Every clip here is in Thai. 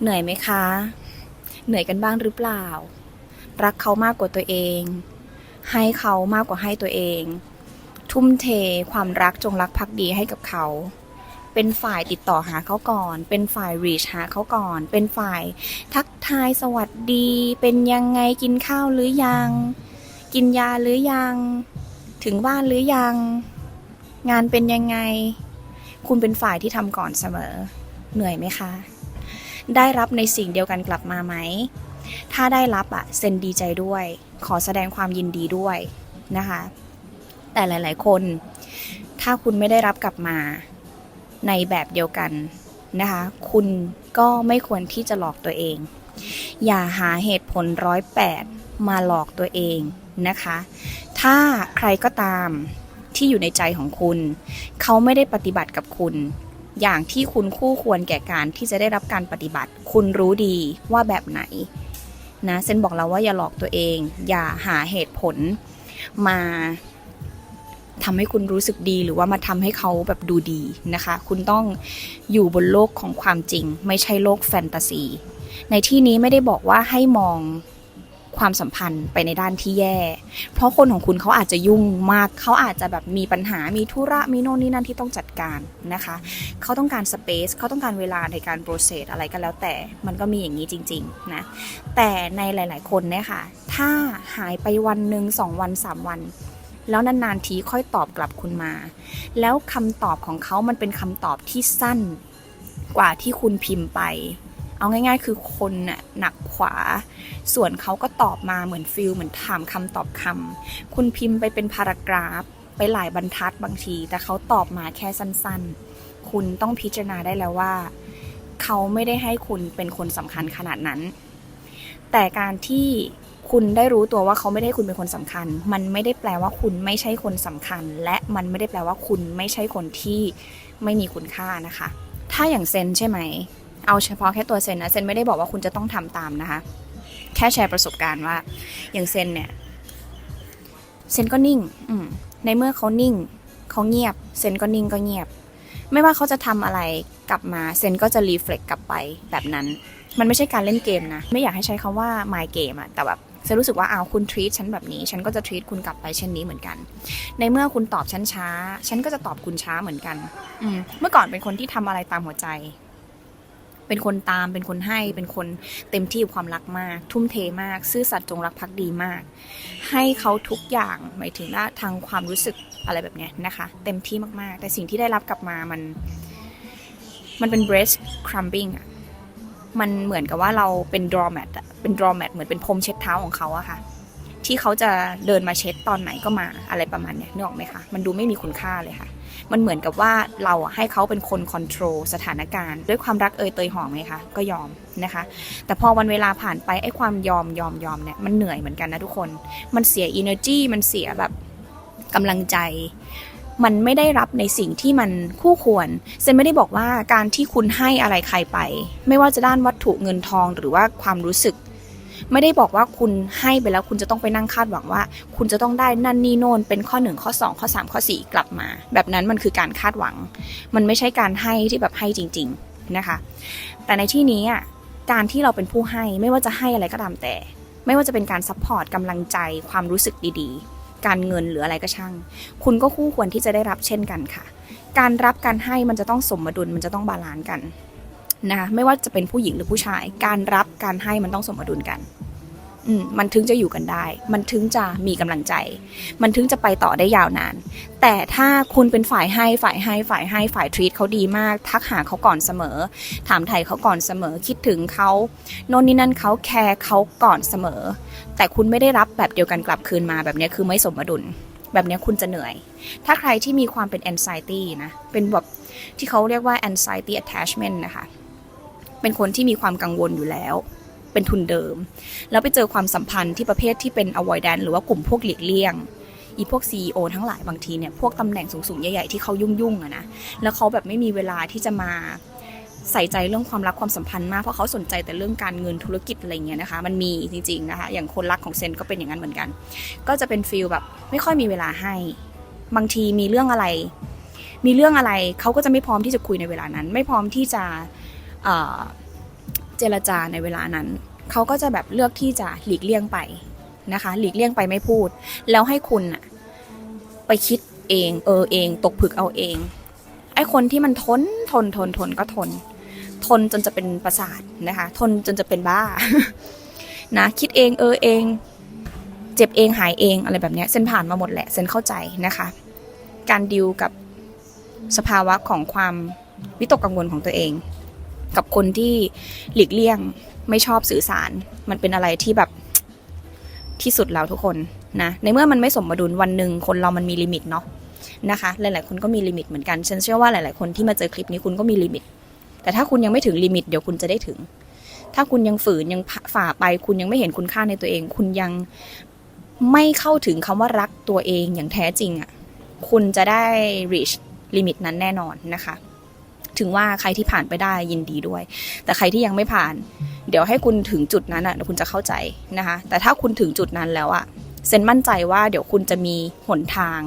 เหนื่อยไหมคะ เหนื่อยกันบ้างหรือเปล่า รักเขามากกว่าตัวเอง ให้เขามากกว่าให้ตัวเอง ทุ่มเทความรักจงรักภักดีให้กับเขา เป็นฝ่ายติดต่อหาเขาก่อน เป็นฝ่ายรีชหาเขาก่อน เป็นฝ่ายทักทายสวัสดี เป็นยังไงกินข้าวหรือยัง กินยาหรือยัง ถึงบ้านหรือยัง งานเป็นยังไง คุณเป็นฝ่ายที่ทำก่อนเสมอ เหนื่อยไหมคะ ได้รับในสิ่งเดียวกันกลับมาไหม ถ้าได้รับอะเซนดีใจด้วย ขอแสดงความยินดีด้วยนะคะ แต่หลาย ๆ คน ถ้าคุณไม่ได้รับกลับมาในแบบเดียวกันนะคะ คุณก็ไม่ควรที่จะหลอกตัวเอง อย่าหาเหตุผลร้อยแปดมาหลอกตัวเองนะคะ ถ้าใครก็ตามที่อยู่ในใจของคุณ เขาไม่ได้ปฏิบัติกับคุณ อย่างที่คุณคู่ควรแก่การที่จะได้รับการปฏิบัติ คุณรู้ดีว่าแบบไหนนะเซนบอกเราว่าอย่าหลอกตัวเอง อย่าหาเหตุผลมาทำให้คุณรู้สึกดีหรือว่ามาทำให้เขาแบบดูดีนะคะ คุณต้องอยู่บนโลกของความจริง ไม่ใช่โลกแฟนตาซี ในที่นี้ไม่ได้บอกว่าให้มอง ความสัมพันธ์ไปในด้านที่แย่ เพราะคนของคุณเขาอาจจะยุ่งมาก เขาอาจจะแบบมีปัญหา มีธุระ มีโน่นนี่นั่นที่ต้องจัดการนะคะ เขาต้องการสเปซ เขาต้องการเวลาในการโปรเซสอะไรก็แล้วแต่ มันก็มีอย่างนี้จริงๆนะ แต่ในหลาย ๆ คนเนี่ยค่ะ ถ้าหายไปวันหนึ่งสองวันสามวันแล้วนานๆทีค่อยตอบกลับคุณมา แล้วคำตอบของเขามันเป็นคำตอบที่สั้นกว่าที่คุณพิมพ์ไป เอาง่าย ๆ คือคนน่ะหนักขวา ส่วนเขาก็ตอบมาเหมือนฟิลเหมือนถามคำตอบคำคุณพิมพ์ไปเป็นพารากราฟ ไปหลายบรรทัดบางที แต่เขาตอบมาแค่สั้นๆ คุณต้องพิจารณาได้แล้วว่า เขาไม่ได้ให้คุณเป็นคนสำคัญขนาดนั้น แต่การที่คุณได้รู้ตัวว่าเขาไม่ได้คุณเป็นคนสำคัญ มันไม่ได้แปลว่าคุณไม่ใช่คนสำคัญ และมันไม่ได้แปลว่าคุณไม่ใช่คนที่ไม่มีคุณค่านะคะ ถ้าอย่างเซนใช่ไหม เอาเฉพาะแค่ตัวเซนนะเซนไม่ได้บอกว่าคุณจะต้องทำตามนะคะ แค่แชร์ประสบการณ์ว่า อย่างเซนเนี่ยเซนก็นิ่ง อืในเมื่อเขานิ่งเขาเงียบ เซนก็นิ่งก็เงียบ ไม่ว่าเขาจะทำอะไรกลับมาเซนก็จะรีเฟล็กกลับไปแบบนั้น มันไม่ใช่การเล่นเกมนะ ไม่อยากให้ใช้คำว่า my game อะแต่แบบเซนรู้สึกว่าอ้าวคุณทรีตฉันแบบนี้ ฉันก็จะทรีตคุณกลับไปเช่นนี้เหมือนกัน ในเมื่อคุณตอบฉันช้า ฉันก็จะตอบคุณช้าเหมือนกัน อืเมื่อก่อนเป็นคนที่ทำอะไรตามหัวใจ เป็นคนตามเป็นคนให้เป็นคนเต็มที่กับความรักมาก ทุ่มเทมาก ซื่อสัตย์จงรักภักดีมาก ให้เขาทุกอย่างหมายถึงว่าทางความรู้สึกอะไรแบบเนี้ยนะคะ เต็มที่มากๆ แต่สิ่งที่ได้รับกลับมามัน มันเป็น breast crumbing อะมันเหมือนกับว่าเราเป็น draw mat อะเป็น draw mat เหมือนเป็นพรมเช็ดเท้าของเขาอะค่ะ ที่เขาจะเดินมาเช็ดตอนไหนก็มาอะไรประมาณเนี้ยนึกออกไหมคะมันดูไม่มีคุณค่าเลยค่ะ มันเหมือนกับว่าเราให้เขาเป็นคนคอนโทรลสถานการณ์ ด้วยความรักเอ่ยเตยหอมไงคะก็ยอมนะคะ แต่พอวันเวลาผ่านไปไอ้ความยอมยอมยอมเนี่ยมันเหนื่อยเหมือนกันนะทุกคน มันเสีย energy มันเสียแบบกำลังใจมันไม่ได้รับในสิ่งที่มันคู่ควร เซนไม่ได้บอกว่าการที่คุณให้อะไรใครไป ไม่ว่าจะด้านวัตถุเงินทองหรือว่าความรู้สึก ไม่ได้บอกว่าคุณให้ไปแล้วคุณจะต้องไปนั่งคาดหวังว่า คุณจะต้องได้นั่นนี่โน่นเป็นข้อ 1 ข้อ 2 ข้อ 3 ข้อ 4 กลับมา แบบนั้นมันคือการคาดหวัง มันไม่ใช่การให้ที่แบบให้จริง ๆนะคะ แต่ในที่นี้อะการที่เราเป็นผู้ให้ไม่ว่าจะให้อะไรก็ตามแต่ ไม่ว่าจะเป็นการซัพพอร์ตกำลังใจความรู้สึกดีๆ การเงินหรืออะไรก็ช่าง คุณก็คู่ควรที่จะได้รับเช่นกันค่ะ การรับการให้มันจะต้องสมดุลมันจะต้องบาลานซ์กัน นะคะไม่ว่าจะเป็นผู้หญิงหรือผู้ชาย การรับการให้มันต้องสมดุลกันมมันถึงจะอยู่กันได้ มันถึงจะมีกำลังใจ มันถึงจะไปต่อได้ยาวนาน แต่ถ้าคุณเป็นฝ่ายให้ ฝ่ายให้ ฝ่ายให้ ฝ่ายทรีตเขาดีมาก ทักหาเขาก่อนเสมอ ถามไทยเขาก่อนเสมอ คิดถึงเขา โน่นนี่นั่นเขาแคร์เขาก่อนเสมอ แต่คุณไม่ได้รับแบบเดียวกันกลับคืนมาแบบนี้คือไม่สมดุล แบบนี้คุณจะเหนื่อย ถ้าใครที่มีความเป็น anxiety นะ เป็นแบบที่เขาเรียกว่า anxiety attachment นะคะ เป็นคนที่มีความกังวลอยู่แล้ว เป็นทุนเดิม แล้วไปเจอความสัมพันธ์ที่ประเภทที่เป็น avoidance หรือว่ากลุ่มพวกหลีกเลี่ยงอีพวก CEO ทั้งหลายบางทีเนี่ยพวกตำแหน่งสูงๆ ใหญ่ ๆ ที่เขายุ่งๆอะนะแล้วเขาแบบไม่มีเวลาที่จะมาใส่ใจเรื่องความรักความสัมพันธ์มากเพราะเขาสนใจแต่เรื่องการเงินธุรกิจอะไรเงี้ยนะคะมันมีจริงๆนะคะอย่างคนรักของเซนก็เป็นอย่างนั้นเหมือนกัน ก็จะเป็นฟีลแบบไม่ค่อยมีเวลาให้ บางทีมีเรื่องอะไร มีเรื่องอะไรเขาก็จะไม่พร้อมที่จะคุยในเวลานั้น ไม่พร้อมที่จะ เจรจาในเวลานั้น เขาก็จะแบบเลือกที่จะหลีกเลี่ยงไปนะคะ หลีกเลี่ยงไปไม่พูด แล้วให้คุณอะไปคิดเองเออเอง ตกผึกเอาเอง ไอ้คนที่มันทนทนทนทนก็ทน ทนจนจะเป็นประสาทนะคะ ทนจนจะเป็นบ้านะคิดเองเออเอง เจ็บเองหายเองอะไรแบบเนี้ยเซนผ่านมาหมดแหละเซนเข้าใจนะคะ การดิวกับสภาวะของความวิตกกังวลของตัวเอง กับคนที่หลีกเลี่ยงไม่ชอบสื่อสาร มันเป็นอะไรที่แบบที่สุดแล้วทุกคนนะในเมื่อมันไม่สมดุลวันหนึ่งคนเรามันมีลิมิตเนาะนะคะ หลาย ๆ คนก็มีลิมิตเหมือนกัน ฉันเชื่อว่าหลาย ๆ คนที่มาเจอคลิปนี้คุณก็มีลิมิต แต่ถ้าคุณยังไม่ถึงลิมิตเดี๋ยวคุณจะได้ถึง ถ้าคุณยังฝืนยังฝ่าไป คุณยังไม่เห็นคุณค่าในตัวเอง คุณยังไม่เข้าถึงคำว่ารักตัวเองอย่างแท้จริงอะ่ะ คุณจะได้ reach ลิมิตนั้นแน่นอนนะคะ ถึงว่าใครที่ผ่านไปได้ยินดีด้วย แต่ใครที่ยังไม่ผ่าน เดี๋ยวให้คุณถึงจุดนั้นอะเดี๋ยวคุณจะเข้าใจนะคะ แต่ถ้าคุณถึงจุดนั้นแล้วอะเซนมั่นใจว่าเดี๋ยวคุณจะมีหนทาง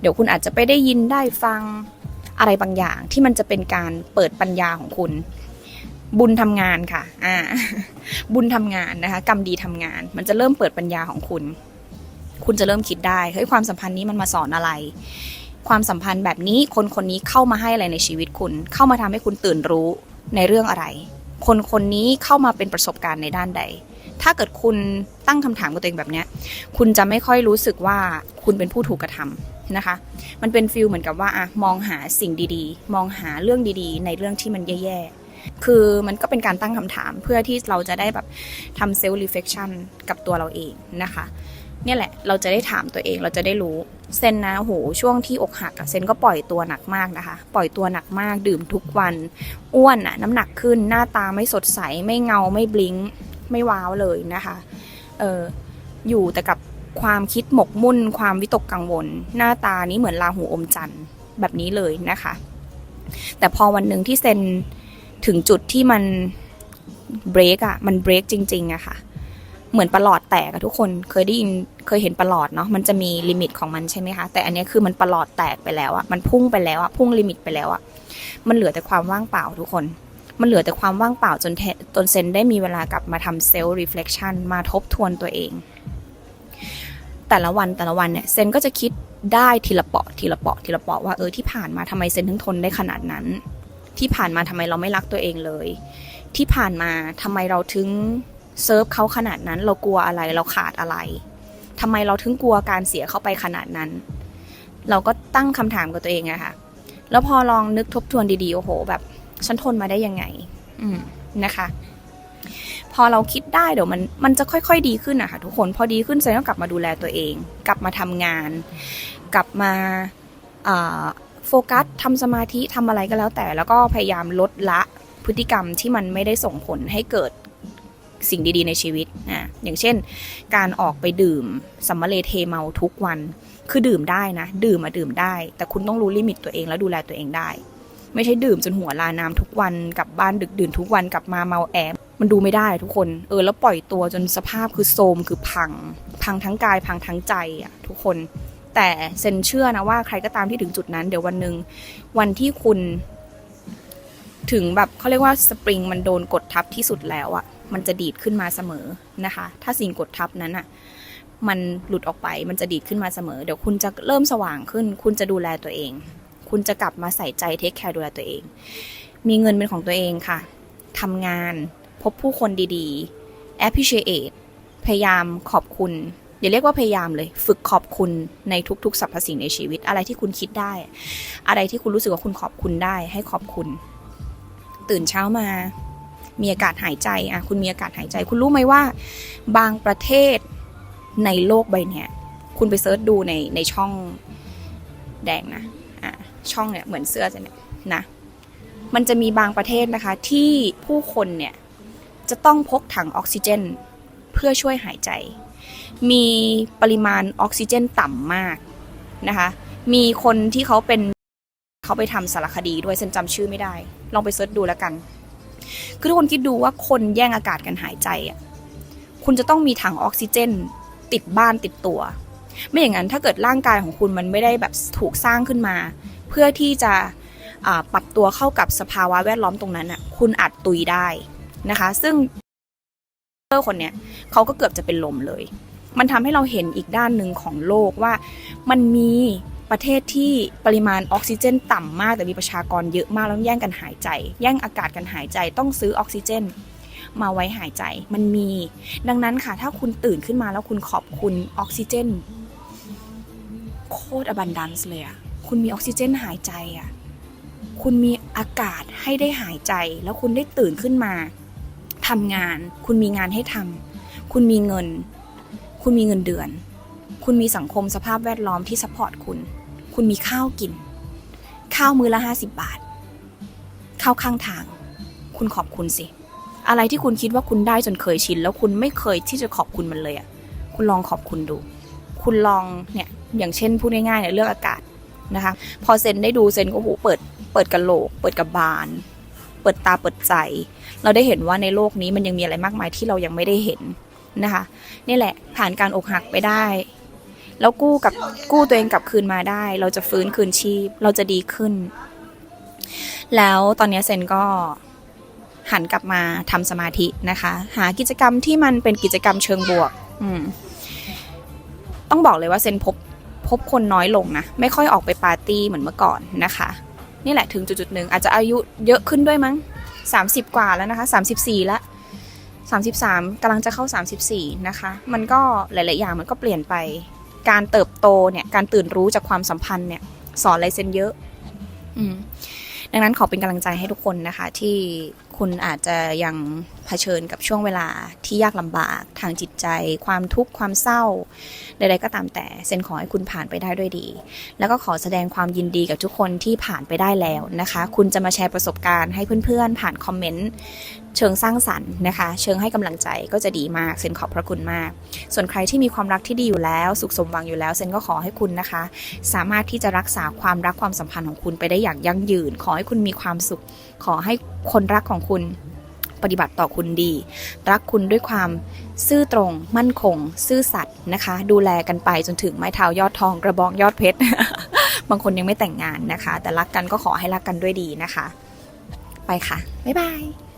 เดี๋ยวคุณอาจจะไปได้ยินได้ฟังอะไรบางอย่าง ที่มันจะเป็นการเปิดปัญญาของคุณ บุญทำงานค่ะ อ่า บุญทำงานนะคะ กรรมดีทำงาน มันจะเริ่มเปิดปัญญาของคุณ คุณจะเริ่มคิดได้เฮ้ยความสัมพันธ์นี้มันมาสอนอะไร ความสัมพันธ์แบบนี้คนคนนี้เข้ามาให้อะไรในชีวิตคุณ เข้ามาทำให้คุณตื่นรู้ในเรื่องอะไร คนคนนี้เข้ามาเป็นประสบการณ์ในด้านใด ถ้าเกิดคุณตั้งคำถามกับตัวเองแบบนี้คุณจะไม่ค่อยรู้สึกว่าคุณเป็นผู้ถูกกระทำนะคะ มันเป็นฟิลเหมือนกับว่าอะมองหาสิ่งดีๆ มองหาเรื่องดีๆ ในเรื่องที่มันแย่ๆ คือมันก็เป็นการตั้งคำถามเพื่อที่เราจะได้แบบทำเซลล์รีเฟคชันกับตัวเราเองนะคะ เนี่ยแหละ เราจะได้ถามตัวเองเราจะได้รู้ เซนนะโหช่วงที่อกหักอะเซนก็ปล่อยตัวหนักมากนะคะ ปล่อยตัวหนักมากดื่มทุกวันอ้วนอะน้ำหนักขึ้นหน้าตาไม่สดใส ไม่เงาไม่บลิงไม่ว้าวเลยนะคะเอออยู่แต่กับความคิดหมกมุ่น ความวิตกกังวล หน้าตานี้เหมือนลาหูอมจันทร์แบบนี้เลยนะคะ แต่พอวันหนึ่งที่เซนถึงจุดที่มันเบรกอะมันเบรกจริงๆอะค่ะ เหมือนประหลอดแตกอะทุกคนเคยได้ยินเคยเห็นประหลอดเนาะมันจะมีลิมิตของมันใช่ไหมคะแต่อันนี้คือมันประหลอดแตกไปแล้วอะมันพุ่งไปแล้วอะพุ่งลิมิตไปแล้วอะมันเหลือแต่ความว่างเปล่าทุกคน มันเหลือแต่ความว่างเปล่าจนจนเซนได้มีเวลากลับมาทำเซลล์รีเฟล็กชันมาทบทวนตัวเอง แต่ละวันแต่ละวันเนี่ยเซนก็จะคิดได้ทีละเปาะทีละเปาะทีละเปาะว่าเออที่ผ่านมาทำไมเซนถึงทนได้ขนาดนั้น ที่ผ่านมาทำไมเราไม่รักตัวเองเลย ที่ผ่านมาทำไมเราถึง เซิร์ฟเขาขนาดนั้นเรากลัวอะไรเราขาดอะไรทำไมเราถึงกลัวการเสียเขาไปขนาดนั้น เราก็ตั้งคำถามกับตัวเองอะค่ะแล้วพอลองนึกทบทวนดีๆโอ้โห แบบ ฉันทนมาได้ยังไง อืมนะคะ พอเราคิดได้เดี๋ยวมันมันจะค่อยๆดีขึ้นอะค่ะทุกคนพอดีขึ้นเซนก็กลับมาดูแลตัวเอง กลับมาทำงาน กลับมาอ่าโฟกัสทำสมาธิทำอะไรก็แล้วแต่ แล้วก็พยายามลดละพฤติกรรมที่มันไม่ได้ส่งผลให้เกิด สิ่งดีๆ ในชีวิตนะอย่างเช่น การออกไปดื่มสัมมาเลเทเมาทุกวัน คือดื่มได้นะ ดื่มมาดื่มได้ แต่คุณต้องรู้ลิมิตตัวเองแล้วดูแลตัวเองได้ ไม่ใช่ดื่มจนหัวลาน้ำทุกวันกลับบ้านดึกดื่นทุกวันกลับมาเมาแอบมันดูไม่ได้ทุกคน เออ แล้วปล่อยตัวจนสภาพคือโทมคือพัง พังทั้งกายพังทั้งใจอะทุกคน แต่เซนเชื่อนะว่าใครก็ตามที่ถึงจุดนั้น เดี๋ยววันหนึ่งวันที่คุณถึงแบบเขาเรียกว่าสปริงมันโดนกดทับที่สุดแล้วอะ มันจะดีดขึ้นมาเสมอนะคะ ถ้าสิ่งกดทับนั้นอะมันหลุดออกไปมันจะดีดขึ้นมาเสมอ เดี๋ยวคุณจะเริ่มสว่างขึ้น คุณจะดูแลตัวเอง คุณจะกลับมาใส่ใจเทคแคร์ดูแลตัวเอง มีเงินเป็นของตัวเองค่ะทำงานพบผู้คนดีๆ appreciate พยายามขอบคุณ อย่าเรียกว่าพยายามเลย ฝึกขอบคุณในทุกๆสรรพสิ่งในชีวิต อะไรที่คุณคิดได้ อะไรที่คุณรู้สึกว่าคุณขอบคุณได้ ให้ขอบคุณ ตื่นเช้ามา มีอากาศหายใจอะคุณมีอากาศหายใจ คุณรู้ไหมว่า บางประเทศในโลกใบเนี้ยคุณไปเซิร์ชดูในในช่องแดงนะอะช่องเนี่ยเหมือนเสื้อจะเนี่ยนะมันจะมีบางประเทศนะคะที่ผู้คนเนี่ยจะต้องพกถังออกซิเจน เพื่อช่วยหายใจ มีปริมาณออกซิเจนต่ำมากนะคะมีคนที่เขาเป็นเขาไปทำสารคดีด้วยเซนจำชื่อไม่ได้ ลองไปเซิร์ชดูแล้วกัน คือทุกคนคิดดูว่าคนแย่งอากาศกันหายใจอะคุณจะต้องมีถังออกซิเจน ติดบ้านติดตัว ไม่อย่างนั้นถ้าเกิดร่างกายของคุณมันไม่ได้แบบถูกสร้างขึ้นมา เพื่อที่จะปรับตัวเข้ากับสภาวะแวดล้อมตรงนั้นอะคุณอาจตุยได้นะคะ ซึ่งคนเนี้ยเขาก็เกือบจะเป็นลมเลย มันทำให้เราเห็นอีกด้านหนึ่งของโลกว่ามันมี ประเทศที่ปริมาณออกซิเจนต่ำมาก แต่มีประชากรเยอะมากแล้วแย่งกันหายใจ แย่งอากาศกันหายใจต้องซื้อออกซิเจน มาไว้หายใจมันมี ดังนั้นค่ะ ถ้าคุณตื่นขึ้นมาแล้วคุณขอบคุณออกซิเจน โคตรอบันดันส์เลยอะคุณมีออกซิเจนหายใจอะคุณมีอากาศให้ได้หายใจ แล้วคุณได้ตื่นขึ้นมาทำงาน คุณมีงานให้ทำคุณมีเงิน คุณมีเงินเดือน คุณมีสังคมสภาพแวดล้อมที่ซัพพอร์ตคุณ คุณมีข้าวกิน ข้าวมื้อละห้าสิบบาท ข้าวข้างทาง คุณขอบคุณสิ อะไรที่คุณคิดว่าคุณได้จนเคยชิน แล้วคุณไม่เคยที่จะขอบคุณมันเลยอะ่ะ คุณลองขอบคุณดู คุณลองเนี่ย อย่างเช่นพูดง่ายๆเนี่ยเรื่องอากาศนะคะ พอเซนได้ดูเซนก็โหเปิด เปิดกระโหลก เปิดกระบาล เปิดตาเปิดใจ เราได้เห็นว่าในโลกนี้มันยังมีอะไรมากมายที่เรายังไม่ได้เห็นนะคะ นี่แหละผ่านการอกหักไปได้ แล้วกู้กับกู้ตัวเองกลับคืนมาได้ เราจะฟื้นคืนชีพ เราจะดีขึ้น แล้วตอนนี้เซนก็หันกลับมาทำสมาธินะคะ หากิจกรรมที่มันเป็นกิจกรรมเชิงบวก อืม ต้องบอกเลยว่าเซนพบพบคนน้อยลงนะ ไม่ค่อยออกไปปาร์ตี้เหมือนเมื่อก่อนนะคะ นี่แหละถึงจุดๆหนึ่งอาจจะอายุเยอะขึ้นด้วยมั้ง 30 กว่าแล้วนะคะ34แล้ว33กำลังจะเข้า 34 นะคะ มันก็หลาย ๆ อย่างมันก็เปลี่ยนไป การเติบโตเนี่ยการตื่นรู้จากความสัมพันธ์เนี่ยสอนอะไรเซนเยอะอดังนั้นขอเป็นกำลังใจให้ทุกคนนะคะ ที่คุณอาจจะยังเผชิญกับช่วงเวลาที่ยากลำบากทางจิตใจ ความทุกข์ความเศร้าใดๆก็ตามแต่เซนขอให้คุณผ่านไปได้ด้วยดี แล้วก็ขอแสดงความยินดีกับทุกคนที่ผ่านไปได้แล้วนะคะ คุณจะมาแชร์ประสบการณ์ให้เพื่อนๆ ผ่านคอมเมนต์ เชิงสร้างสรรค์นะคะ เชิงให้กำลังใจก็จะดีมากเซนขอบพระคุณมาก ส่วนใครที่มีความรักที่ดีอยู่แล้ว สุขสมหวังอยู่แล้วเซนก็ขอให้คุณนะคะ สามารถที่จะรักษาความรักความสัมพันธ์ของคุณไปได้อย่างยั่งยืน ขอให้คุณมีความสุข ขอให้คนรักของคุณปฏิบัติต่อคุณดี รักคุณด้วยความซื่อตรง มั่นคง ซื่อสัตย์นะคะ ดูแลกันไปจนถึงไม้เท้ายอดทองกระบองยอดเพชร บางคนยังไม่แต่งงานนะคะ แต่รักกันก็ขอให้รักกันด้วยดีนะคะ ไปค่ะ บ๊ายบาย